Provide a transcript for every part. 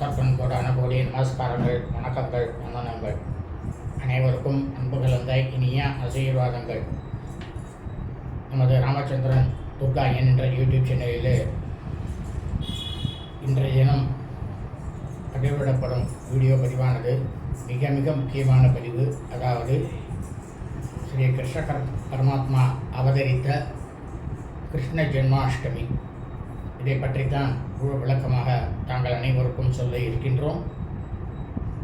தப்பன் கோடான கோடி நமஸ்காரங்கள் வணக்கங்கள் வந்தனங்கள். அனைவருக்கும் அன்பு கலந்த இனிய ஆசீர்வாதங்கள். நமது ராமச்சந்திரன் துர்கா என்ற யூடியூப் சேனலில் இன்றைய தினம் பதிவிடப்படும் வீடியோ பதிவானது மிக மிக முக்கியமான பதிவு. அதாவது ஸ்ரீ கிருஷ்ணகர் பரமாத்மா அவதரித்த கிருஷ்ண ஜென்மாஷ்டமி. இதை பற்றித்தான் தான் விளக்கமாக தாங்கள் அனைவருக்கும் சொல்ல இருக்கின்றோம்.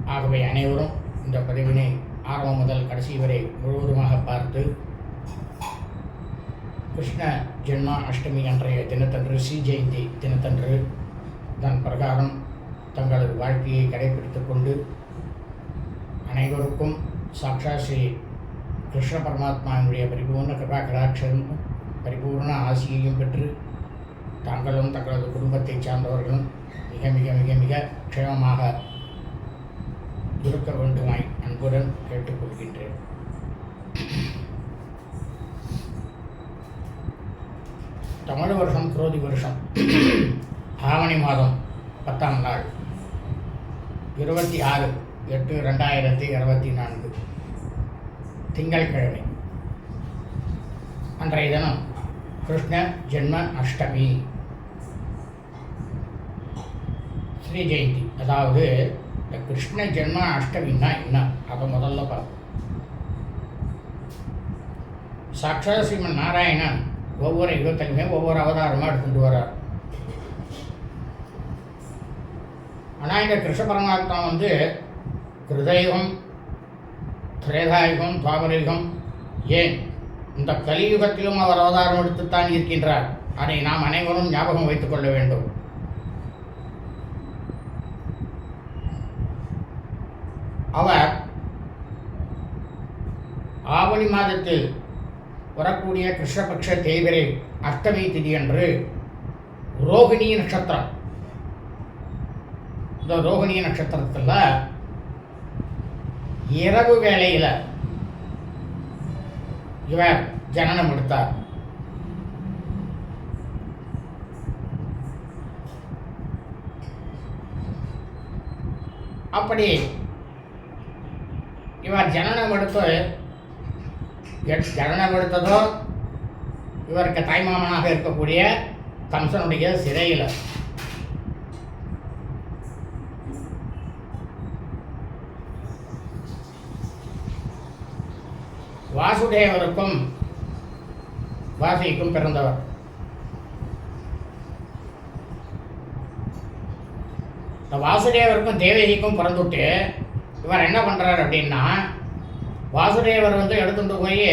ஆகவே அனைவரும் இந்த பதிவினை ஆரம்பம் முதல் கடைசி வரை முழுவதுமாக பார்த்து கிருஷ்ண ஜென்மா அஷ்டமி அன்றைய தினத்தன்று ஸ்ரீ ஜெயந்தி தினத்தன்று தன் பிரகாரம் தங்களது வாழ்க்கையை கடைபிடித்து கொண்டு அனைவருக்கும் சாட்சா ஸ்ரீ கிருஷ்ண பரமாத்மாவினுடைய பரிபூர்ண கிருபா கடாட்சம் பரிபூர்ண ஆசியையும் பெற்று தாங்களும் தங்களது குடும்பத்தைச் சார்ந்தவர்களும் மிக மிக மிக மிக க்ஷேமமாக இருக்க வேண்டுமாய் அன்புடன் கேட்டுக்கொள்கின்றேன். தமிழ் வருஷம் குரோதி வருஷம் ஆவணி மாதம் பத்தாம் நாள் இருபத்தி ஆறு எட்டு ரெண்டாயிரத்தி இருபத்தி நான்கு திங்கட்கிழமை அன்றைய தினம் கிருஷ்ண ஜென்ம அஷ்டமி. ஸ்ரீ ஜெயந்தி. அதாவது இந்த கிருஷ்ண ஜென்ம அஷ்டமின்னா என்ன? அதை முதல்ல பார்ப்போம் சாட்சாத் ஸ்ரீமன் நாராயணன் ஒவ்வொரு யுகத்திலுமே ஒவ்வொரு அவதாரமாக எடுத்துட்டு வர்றார். ஆனால் இந்த கிருஷ்ண பரமாத்மா வந்து கிருதயுகம் திரேதாயுகம் துவாபரயுகம் ஏன்? இந்த கலியுகத்திலும் அவர் அவதாரம் எடுத்துத்தான் இருக்கின்றார். அதை நாம் அனைவரும் ஞாபகம் வைத்துக் கொள்ள வேண்டும். அவர் ஆவணி மாதத்தில் வரக்கூடிய கிருஷ்ணபக்ஷ தேய்பிரை அஷ்டமி திதி அன்று ரோகிணி நட்சத்திரம். இந்த ரோகிணி நட்சத்திரத்தில் இரவு வேளையில் இவர் ஜனனம் எடுத்தார். அப்படி இவர் ஜனனம் எடுத்து எட்- ஜனனம் எடுத்ததோ இவருக்கு தாய்மாமனாக இருக்கக்கூடிய கம்சனுடைய சிறையில் வாசுதேவருக்கும் வாசிக்கும் பிறந்தவர் இந்த வாசுதேவருக்கும் தேவகிக்கும் பிறந்துட்டு இவர் என்ன பண்ணுறார் அப்படின்னா வாசுதேவர் வந்து எடுத்துட்டு போய்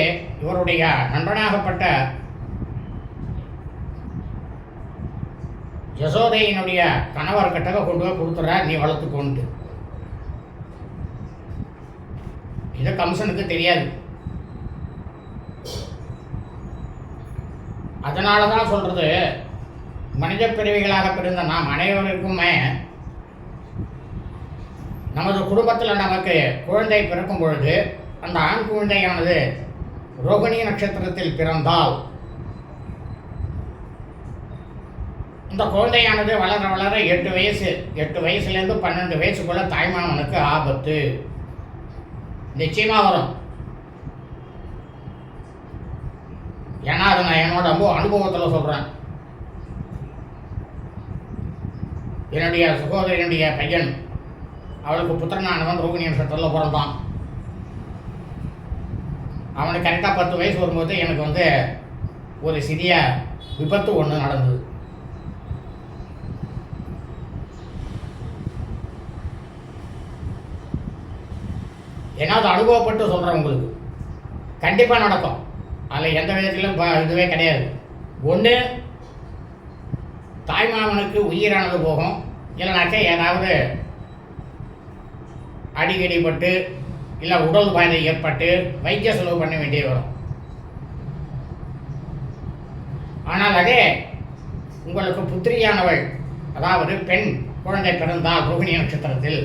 இவருடைய நண்பனாகப்பட்ட யசோதையினுடைய கணவர்கிட்ட கொண்டு போய் கொடுத்துட்றார் நீ வளர்த்துக்கொண்டு இது கம்சனுக்கு தெரியாது. அதனால தான் சொல்கிறது மனித பிறவிகளாக பிறந்த நாம் அனைவருக்குமே நமது குடும்பத்தில் நமக்கு குழந்தை பிறக்கும் பொழுது அந்த ஆண் குழந்தையானது ரோகிணி நட்சத்திரத்தில் பிறந்தால் இந்த குழந்தையானது வளர வளர எட்டு வயசு எட்டு வயசுலேருந்து பன்னெண்டு வயசுக்குள்ள தாய்மாமனுக்கு ஆபத்து. நிச்சயமாக வரும். ஏன்னா அது நான் என்னோட ரொம்ப அனுபவத்தில் சொல்கிறேன் என்னுடைய சகோதரனுடைய பையன் அவளுக்கு புத்திரனானவன் ரோகிணி நட்சத்திரத்தில் பிறந்தான் அவனுக்கு கரெக்டாக பத்து வயசு வரும்போது எனக்கு வந்து ஒரு சிறிய விபத்து ஒன்று நடந்தது. ஏன்னா அது அனுபவப்பட்டு சொல்கிறேன் உங்களுக்கு. கண்டிப்பாக நடக்கும். அதில் எந்த விதத்திலும் ப- இதுவே கிடையாது. ஒன்று தாய்மாமனுக்கு உயிரானது போகும். இல்லைனாக்கா ஏதாவது அடிக்கடிப்பட்டு இல்லை உடல் பாதை ஏற்பட்டு வைத்திய செலவு பண்ண வேண்டியது வரும். ஆனால் அதே உங்களுக்கு புத்திரியானவள் அதாவது பெண் குழந்தை பிறந்தால் ரோகிணி நட்சத்திரத்தில்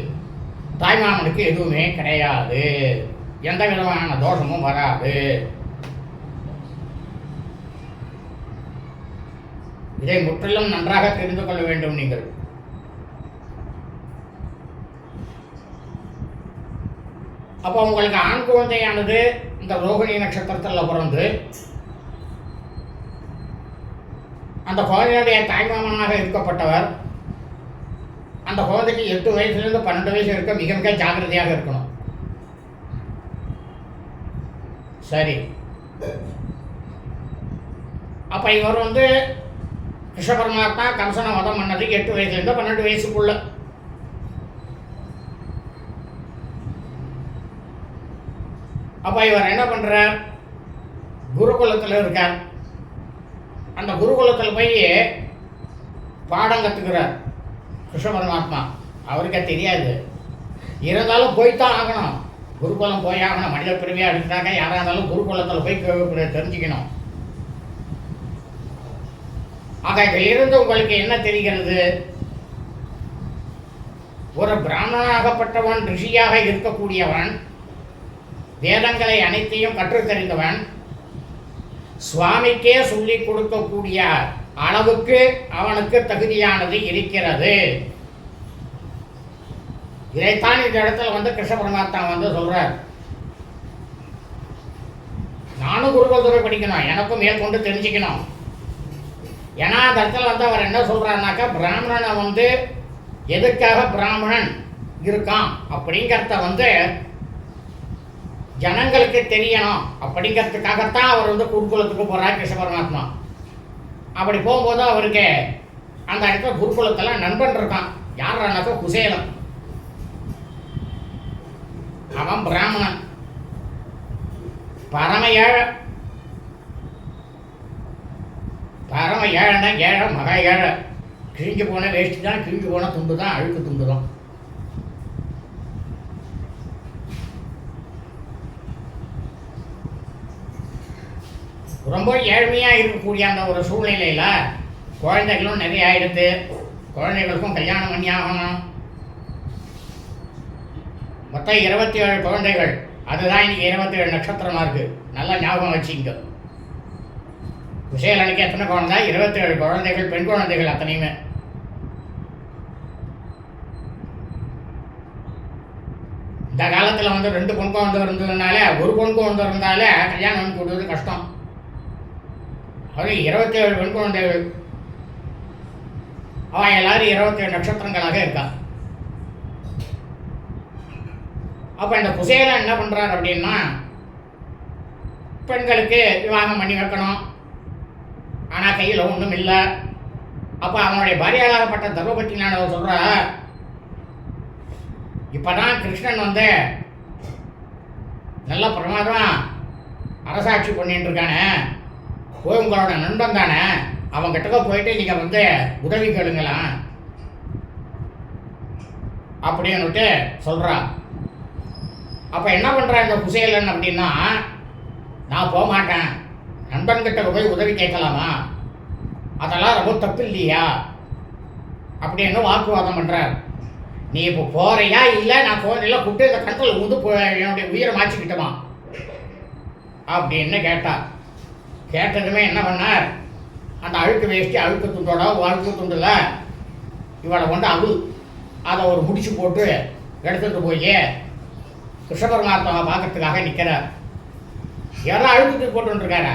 தாய்மாமனுக்கு எதுவுமே கிடையாது. எந்த விதமான தோஷமும் வராது. இதை முற்றிலும் நன்றாக தெரிந்து கொள்ள வேண்டும் நீங்கள். அப்போ உங்களுக்கு ஆண் குழந்தையானது இந்த ரோகிணி நட்சத்திரத்தில் பிறந்து அந்த குழந்தையுடைய தாய்மாமனாக இருக்கப்பட்டவர் அந்த குழந்தைக்கு எட்டு வயசுலேருந்து பன்னெண்டு வயசு இருக்க மிக மிக ஜாக்கிரதையாக இருக்கணும். சரி. அப்போ இவர் வந்து கிருஷ்ண பரமாத்மா கம்சனை வதம் பண்ணது எட்டு வயசுலேருந்து பன்னெண்டு வயசுக்குள்ள. அப்போ இவர் என்ன பண்ணுறார் குருகுலத்தில் இருக்கார். அந்த குருகுலத்தில் போய் பாடம் கற்றுக்கிறார் கிருஷ்ண பரமாத்மா. அவருக்கே தெரியாது. இருந்தாலும் போய்த்தான் ஆகணும். குருகுலம் போய் ஆகணும். மனித பிரிவியாக எடுத்தாக்க யாராக இருந்தாலும் குருகுலத்தில் போய் தெரிஞ்சுக்கணும். ஆக இதிலிருந்து உங்களுக்கு என்ன தெரிகிறது? ஒரு பிராமணனாகப்பட்டவன் ரிஷியாக இருக்கக்கூடியவன் வேதங்களை அனைத்தையும் கற்றுத்தறிந்தவன் சுவாமிக்கே சொல்லிக் கொடுக்கக்கூடிய அளவுக்கு அவனுக்கு தகுதியானது இருக்கிறது. இதைத்தான் இந்த இடத்துல வந்து கிருஷ்ண பரமாத்மா வந்து சொல்றார். நானும் குருகுலத்துறை படிக்கணும் எனக்கும் மேற்கொண்டு தெரிஞ்சுக்கணும். ஏன்னா அந்த இடத்துல வந்து அவர் என்ன சொல்றாருனாக்கா பிராமணனை வந்து எதுக்காக பிராமணன் இருக்கான் அப்படிங்கிறத வந்து ஜனங்களுக்கு தெரியணும். அப்படிங்கிறதுக்காகத்தான் அவர் வந்து குருகுலத்துக்கு போகிறார் கிருஷ்ண பரமாத்மா. அப்படி போகும்போது அவருக்கு அந்த இடத்துல குருகுலத்தில் நண்பன் இருக்கான். யாருனாக்கா குசேலம் அவன் பிராமணன். பரம ஏழை. பரம ஏழைனா ஏழை மகா ஏழை. கிழிஞ்சு போன வேஷ்டி தான் கிழிஞ்சு போன துண்டு தான் அழுக்கு துண்டு தான். ரொம்ப ஏழ்மையாக இருக்கக்கூடிய அந்த ஒரு சூழ்நிலையில் குழந்தைகளும் நிறைய ஆயிடுது குழந்தைகளுக்கும் கல்யாணம் பண்ணி ஆகணும். மொத்தம் இருபத்தி ஏழு குழந்தைகள். அதுதான் இன்னைக்கு இருபத்தி ஏழு நட்சத்திரமாக இருக்குது நல்லா ஞாபகம் வச்சுங்க. விஷயலனுக்கு எத்தனை குழந்தை? இருபத்தி ஏழு குழந்தைகள் பெண் குழந்தைகள் அத்தனையுமே. இந்த காலத்தில் வந்து ரெண்டு பொன் குழந்தை இருந்ததுனால ஒரு பொன் குழந்தை இருந்தாலே கல்யாணம் பண்ணி கஷ்டம். அது இருபத்தி ஏழு பெண் குழந்தைகள் அவன் எல்லாரும் இருபத்தி ஏழு நட்சத்திரங்களாக இருக்கா. அப்போ இந்த குசேலன் என்ன பண்ணுறார் அப்படின்னா பெண்களுக்கு விவாகம் பண்ணி வைக்கணும். ஆனால் கையில் ஒன்றும் இல்லை. அப்போ அவனுடைய பாரியாளாகப்பட்ட தர்மபத்தி நான் சொல்கிற இப்போதான் கிருஷ்ணன் வந்து நல்ல பிரமாதம் அரசாட்சி பண்ணிட்டு இருக்கானே. போய் உங்களோட நண்பன் தானே? அவன் கிட்டக்க போயிட்டு நீங்கள் வந்து உதவி கேளுங்களாம் அப்படின்னுட்டு சொல்கிறா அப்போ என்ன பண்ணுறா இந்த குசேலன் அப்படின்னா நான் போக மாட்டேன். நண்பன்கிட்ட போய் உதவி கேட்கலாமா? அதெல்லாம் ரொம்ப தப்பு இல்லையா? அப்படின்னு வாக்குவாதம் பண்ணுறார் நீ இப்போ போகிறியா இல்லை நான் போறதில்ல கூப்பிட்டு இந்த கண்ட்ரோல் வந்து போ- என்னுடைய உயிரை மாற்றிக்கிட்டமா? அப்படின்னு கேட்டா. கேட்டதுமே என்ன பண்ணார்? அந்த அழுக்கு வேஷ்டி அழுக்கு துண்டோட அழுக்கு துண்டில் இவளை கொண்டு அவுள் அதை ஒரு முடிச்சு போட்டு எடுத்துகிட்டு போய் கிருஷ்ண பரமாத்மாவை பார்க்கறதுக்காக நிற்கிறார் யாரோ அழுக்கு போட்டுருக்காரு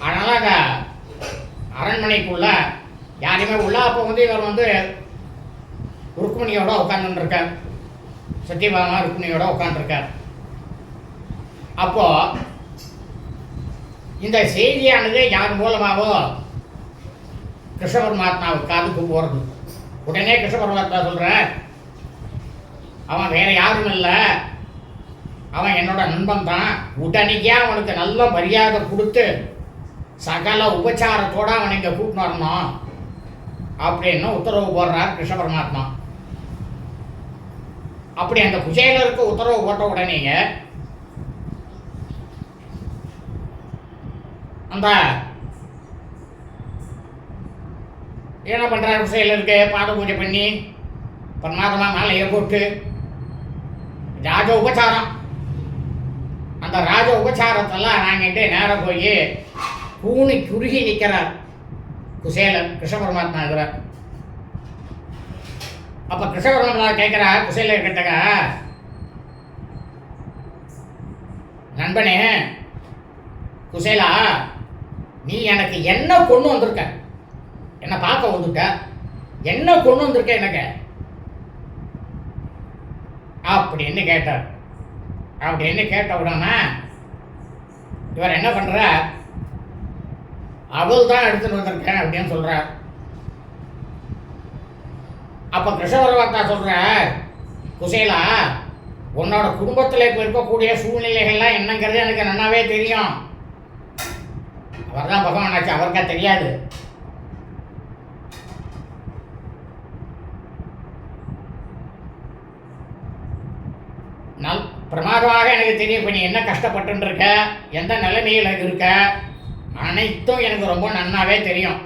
அதனால் அந்த அரண்மனைக்குள்ள யாரையுமே உள்ள அப்போ வந்து இவர் வந்து ருக்மிணியோட உட்காந்துருக்கார் சத்தியபாமா ருக்மிணியோட உட்காந்துருக்கார் அப்போது இந்த செய்தியானது யார் மூலமாகவோ கிருஷ்ண பரமாத்மாவுக்கு காதுக்கு போகிறது உடனே கிருஷ்ண பரமாத்மா சொல்கிற அவன் வேற யாரும் இல்லை. அவன் என்னோட நண்பன் தான். உடனேயே அவனுக்கு நல்ல மரியாதை கொடுத்து சகல உபச்சாரத்தோடு அவனை இங்கே கூட்டின்னு வரணும். அப்படின்னு உத்தரவு போடுறார் கிருஷ்ண பரமாத்மா அப்படி அந்த குசேலருக்கு உத்தரவு போட்ட உடனேயே அந்த என்ன பண்றாரு குசேலருக்கு பாத பூஜை பண்ணி பரமாத்மா மாலையை போட்டு ராஜ உபச்சாரம். அந்த ராஜ உபச்சாரத்தெல்லாம் நாங்கிட்டு நேரம் போய் கூணி குறுகி நிற்கிறார் குசேலன் கிருஷ்ண பரமாத்மா இருக்கிறார் அப்ப கிருஷ்ண பரமாத்மா கேட்கிறா குசேலர் கிட்டக்க நண்பனே குசேலா நீ எனக்கு என்ன கொண்டு வந்திருக்க? என்ன பார்க்க வந்துட்ட? என்ன கொண்டு வந்திருக்க எனக்கு? அப்படின்னு கேட்டார் அப்படின்னு கேட்ட உடனே இவர் என்ன பண்ணுறார் அவள் தான் எடுத்துட்டு வந்திருக்கேன் அப்படின்னு சொல்கிறார் அப்போ கிருஷ்ணவரவாத்தா சொல்கிற குசேலா உன்னோட குடும்பத்தில் இப்போ இருக்கக்கூடிய சூழ்நிலைகள்லாம் என்னங்கிறது எனக்கு நல்லாவே தெரியும். அவர் தான் பகவான் ஆச்சு அவருக்கா தெரியாது. நல் பிரமாதமாக எனக்கு தெரியும் இப்போ நீ என்ன கஷ்டப்பட்டுருக்க எந்த நிலைமையில் இருக்க? அனைத்தும் எனக்கு ரொம்ப நன்னாவே தெரியும்.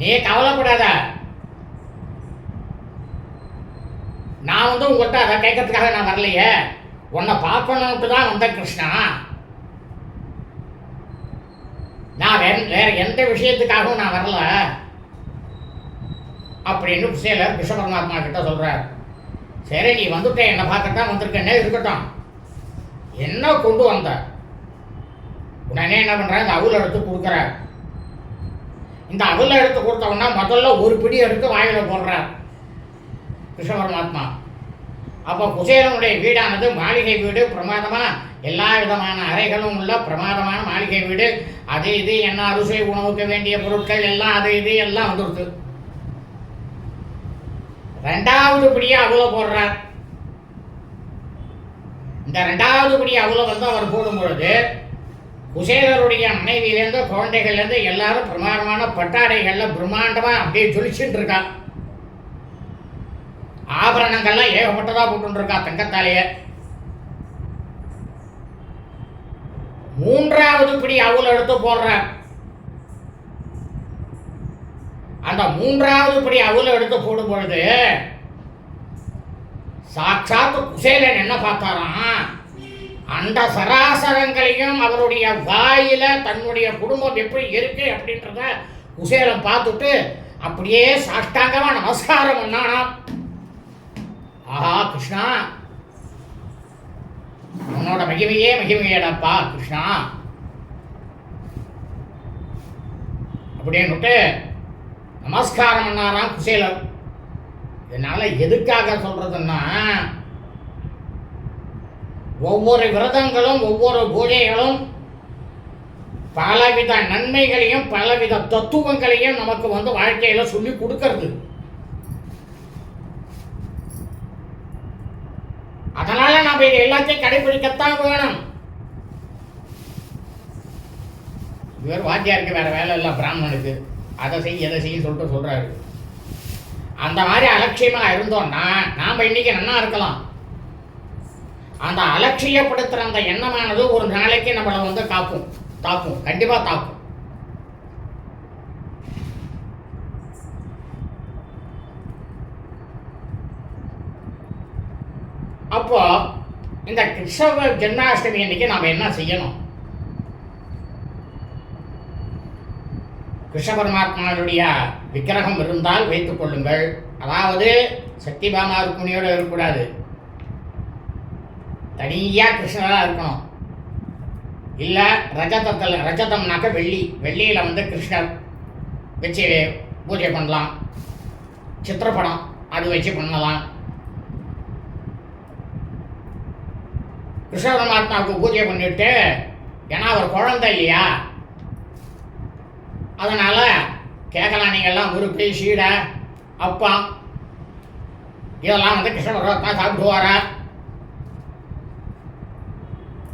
நீ கவலைப்படாத. நான் வந்து உங்கள்கிட்ட அதை கேட்கறதுக்காக நான் வரலையே. உன்னை பார்க்கணுன்ட்டு தான் வந்தேன் கிருஷ்ணா. நான் வேற வேற எந்த விஷயத்துக்காகவும் நான் வரல. அப்படின்னு சேலர் விஸ்வபரமாத்மா கிட்ட சொல்றார். சரி நீ வந்துட்ட என்னை பார்த்துட்டா வந்திருக்கேன்னே இருக்கட்டும். என்ன கொண்டு வந்த? உடனே என்ன பண்ற இந்த அவுல எடுத்து கொடுக்குறார். இந்த அவுல எடுத்து கொடுத்தவொன்னா முதல்ல ஒரு பிடி எடுத்து வாயில போடுறார். கிருஷ்ண பரமாத்மா அப்போ குசேலனுடைய வீடானது மாளிகை வீடு பிரமாதமாக எல்லா விதமான அறைகளும் உள்ள பிரமாதமான மாளிகை வீடு. அது இது என்ன அறுசுவை உணவுக்கு வேண்டிய பொருட்கள் எல்லாம் அது இது எல்லாம் வந்துடுது. ரெண்டாவது படியாக அவ்வளோ போடுறார். இந்த ரெண்டாவது படி அவ்வளோ வந்து அவர் போடும் பொழுது குசேலருடைய மனைவியிலேருந்து குழந்தைகள்லேருந்து எல்லாரும் பிரமாதமான பட்டாடைகளில் பிரம்மாண்டமாக அப்படியே ஜொலிச்சுட்டு இருக்கான் ஆபரணங்கள்லாம் ஏகப்பட்டதா போட்டுருக்கா தங்கத்தாலேயே. மூன்றாவது பிடி அவுல் எடுத்து போடுற. அந்த மூன்றாவது படி அவுல எடுத்து போடும் பொழுது சாட்சாத்து குசேலன் என்ன பார்த்தாராம்? அந்த சராசரங்களையும் அவருடைய வாயில தன்னுடைய குடும்பம் எப்படி இருக்கு அப்படின்றத குசேலம் பார்த்துட்டு அப்படியே சாஷ்டாங்கமா நமஸ்காரம் பண்ணானாம். ஆஹா கிருஷ்ணா. உன்னோட மகிமையே மகிமையடப்பா கிருஷ்ணா. அப்படின்னுட்டு நமஸ்காரம் பண்ணாராம் குசேலர். இதனால் எதுக்காக சொல்கிறதுன்னா ஒவ்வொரு விரதங்களும் ஒவ்வொரு பூஜைகளும் பலவித நன்மைகளையும் பலவித தத்துவங்களையும் நமக்கு வந்து வாழ்க்கையில் சொல்லி கொடுக்கறது. அதனால நாம இது எல்லாத்தையும் கடைபிடிக்கத்தான் வேணும். இவர் வாத்தியாருக்கு வேற வேலை இல்லை பிராமணனுக்கு. அதை செய் எதை செய்ய சொல்லிட்டு சொல்றாரு. அந்த மாதிரி அலட்சியமா இருந்தோம்னா நாம இன்னைக்கு நன்னா இருக்கலாம். அந்த அலட்சியப்படுத்துகிற அந்த எண்ணமானது ஒரு நாளைக்கு நம்மளை வந்து காக்கும் தாக்கும். கண்டிப்பா தாக்கும் அப்போ இந்த கிருஷ்ண ஜென்மாஷ்டமி அன்னைக்கு நாம் என்ன செய்யணும்? கிருஷ்ண பரமாத்மாவுடைய விக்கிரகம் இருந்தால் வைத்துக் கொள்ளுங்கள். அதாவது சத்தியபாமா ருக்மிணியோடு இருக்கக்கூடாது. தனியாக கிருஷ்ணராக இருக்கணும். இல்லை ரஜதத்தில் ரஜதம்னாக்க வெள்ளி. வெள்ளியில் வந்து கிருஷ்ணர் வச்சு பூஜை பண்ணலாம். சித்திரப்படம் அது வச்சு பண்ணலாம். கிருஷ்ண பரமாத்மாவுக்கு பூஜை பண்ணிட்டு ஏன்னா அவர் குழந்தை இல்லையா? அதனால கேட்கலாம் நீங்கள்லாம் முறுக்கு சீடை அப்பம் இதெல்லாம் வந்து கிருஷ்ண பரமாத்மா சாப்பிடுவாரா?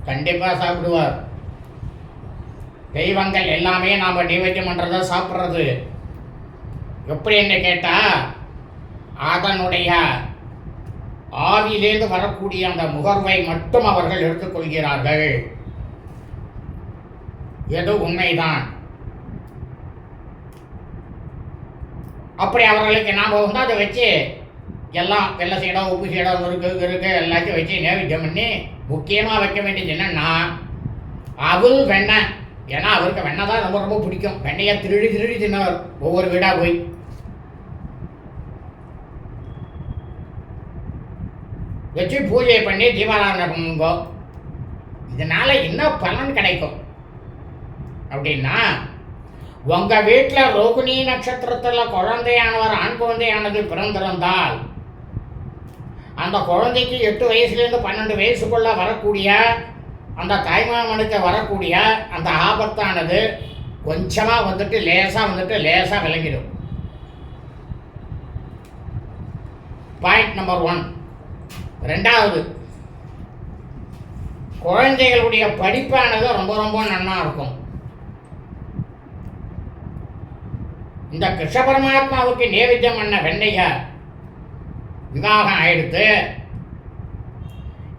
கண்டிப்பாக சாப்பிடுவார். தெய்வங்கள் எல்லாமே நாம் நைவேத்தியம் பண்ணுறத சாப்பிட்றது. எப்படி என்று கேட்டால் அதனுடைய ஆவியிலேந்து வரக்கூடிய அந்த முகர்வை மட்டும் அவர்கள் எடுத்துக்கொள்கிறார்கள். எது உண்மைதான்? அப்படி அவர்களுக்கு ஞாபகம் வந்து அதை வச்சு எல்லாம் வெள்ளை சீடம் உப்பு சீடம் இருக்கு இருக்கு எல்லாத்தையும் வச்சு நேவித்தியம் பண்ணி முக்கியமாக வைக்க வேண்டியது என்னன்னா அவள் வெண்ணெய். ஏன்னா அவருக்கு வெண்ணெய் தான் ரொம்ப ரொம்ப பிடிக்கும். வெண்ணையை திருடி திருடி தின்னவர். ஒவ்வொரு வீடாக போய். வச்சு பூஜை பண்ணி தீபாராதனை இதனால் என்ன பலன் கிடைக்கும்? அப்படின்னா உங்கள் வீட்டில் ரோகிணி நட்சத்திரத்தில் குழந்தையானவர் ஆண் குழந்தையானது பிறந்திருந்தால் அந்த குழந்தைக்கு எட்டு வயசுலேருந்து பன்னெண்டு வயசுக்குள்ளே வரக்கூடிய அந்த தாய்மாமனுக்கு வரக்கூடிய அந்த ஆபத்தானது கொஞ்சமாக வந்துட்டு லேசாக வந்துட்டு லேசாக விளங்கிடும் பாயிண்ட் நம்பர் ஒன் ரெண்டாவது குழந்தைகளுடைய படிப்பானது ரொம்ப ரொம்ப நன்னா இருக்கும். இந்த கிருஷ்ண பரமாத்மாவுக்கு நேவேத்தியம் பண்ண வெண்ணைய விவாகம் ஆயிடுத்து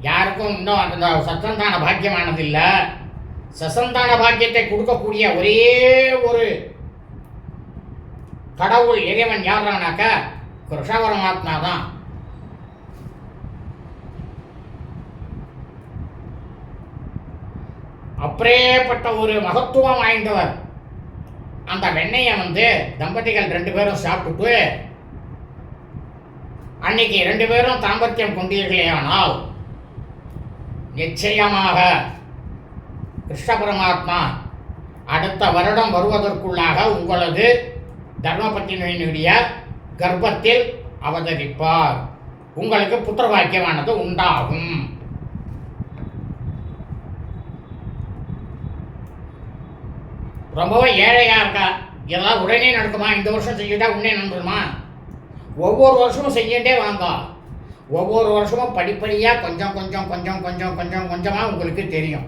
யாருக்கும் இன்னும் அந்த சத்தந்தான பாக்கியமானது இல்லை சசந்தான பாக்கியத்தை கொடுக்கக்கூடிய ஒரே ஒரு கடவுள் இறைவன் யாருனாக்கா கிருஷ்ண பரமாத்மா தான். அப்படியேப்பட்ட ஒரு மகத்துவம் வாய்ந்தவர். அந்த வெண்ணெயை வந்து தம்பதிகள் ரெண்டு பேரும் சாப்பிட்டுட்டு அன்னைக்கு ரெண்டு பேரும் தாம்பத்தியம் கொண்டீர்களேயானால் நிச்சயமாக கிருஷ்ண பரமாத்மா அடுத்த வருடம் வருவதற்குள்ளாக உங்களது தர்மபத்தினுடைய கர்ப்பத்தில் அவதரிப்பார். உங்களுக்கு புத்திர வாக்கியமானது உண்டாகும். ரொம்பவும் ஏழையாக இருக்கா? இதெல்லாம் உடனே நடக்குமா? இந்த வருஷம் செஞ்சுட்டா உடனே நடந்துருமா? ஒவ்வொரு வருஷமும் செஞ்சுட்டே வாங்க. ஒவ்வொரு வருஷமும் படிப்படியாக கொஞ்சம் கொஞ்சம் கொஞ்சம் கொஞ்சம் கொஞ்சம் கொஞ்சமாக உங்களுக்கு தெரியும்.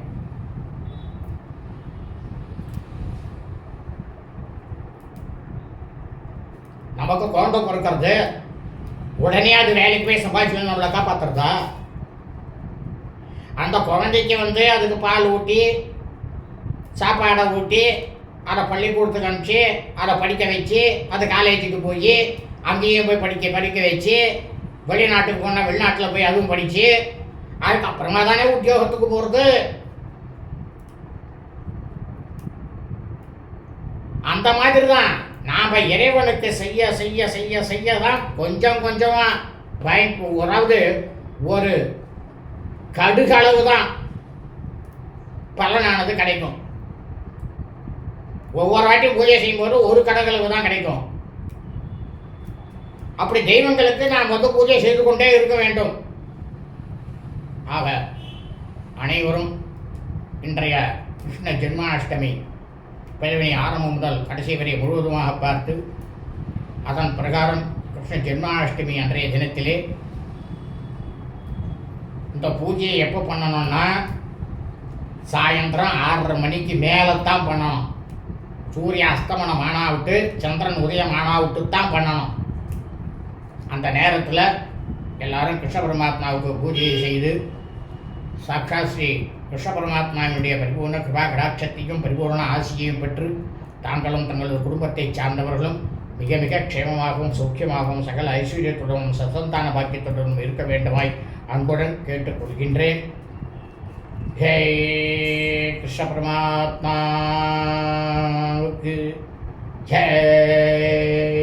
நமக்கு குழந்தை பிறக்கிறது. உடனே அது வேலைக்கு போய் சம்பாதிச்சு நம்மளை காப்பாத்துறதா? அந்த குழந்தைக்கு வந்து அதுக்கு பால் ஊட்டி சாப்பாடை ஊட்டி அதை பள்ளிக்கூடத்துக்கு அனுப்பிச்சு அதை படிக்க வச்சு அது காலேஜுக்கு போய் அங்கேயும் போய் படிக்க படிக்க வச்சு வெளிநாட்டுக்கு போனால் வெளிநாட்டில் போய் அதுவும் படித்து அதுக்கப்புறமா தானே உத்தியோகத்துக்கு போகிறது அந்த மாதிரி தான் நாம் இறைவனுக்கு செய்ய செய்ய செய்ய செய்ய தான் கொஞ்சம் கொஞ்சமாக பயன் அதாவது ஒரு கடுகளவு தான் பலனானது கிடைக்கும். ஒவ்வொரு வாட்டியும் பூஜை செய்யும்போது ஒரு கடகளவு தான் கிடைக்கும். அப்படி தெய்வங்களுக்கு நாம் வந்து பூஜை செய்து கொண்டே இருக்க வேண்டும். ஆக அனைவரும் இன்றைய கிருஷ்ண ஜென்மாஷ்டமி பிரிவினை ஆரம்பம் முதல் கடைசி வரை முழுவதுமாக பார்த்து அதன் பிரகாரம் கிருஷ்ண ஜென்மாஷ்டமி அன்றைய தினத்திலே இந்த பூஜையை எப்போ பண்ணணும்னா சாயந்தரம் ஆறரை மணிக்கு மேலே தான் பண்ணணும். சூரிய அஸ்தமனம் ஆனாவிட்டு சந்திரன் உதயம் ஆனாவிட்டு தான் பண்ணணும். அந்த நேரத்தில் எல்லாரும் கிருஷ்ண பரமாத்மாவுக்கு பூஜையை செய்து சாட்சாத் ஸ்ரீ கிருஷ்ண பரமாத்மாவினுடைய பரிபூர்ண கிருபா கடாட்சத்தையும் பரிபூர்ண ஆசியையும் பெற்று தாங்களும் தங்களது குடும்பத்தைச் சார்ந்தவர்களும் மிக மிக க்ஷேமமாகவும் சௌக்கியமாகவும் சகல ஐஸ்வர்யத்துடனும் சசந்தான பாக்கியத்துடனும் இருக்க வேண்டுமாய் அன்புடன் கேட்டுக்கொள்கின்றேன். हे कृष्ण परमात्मा जय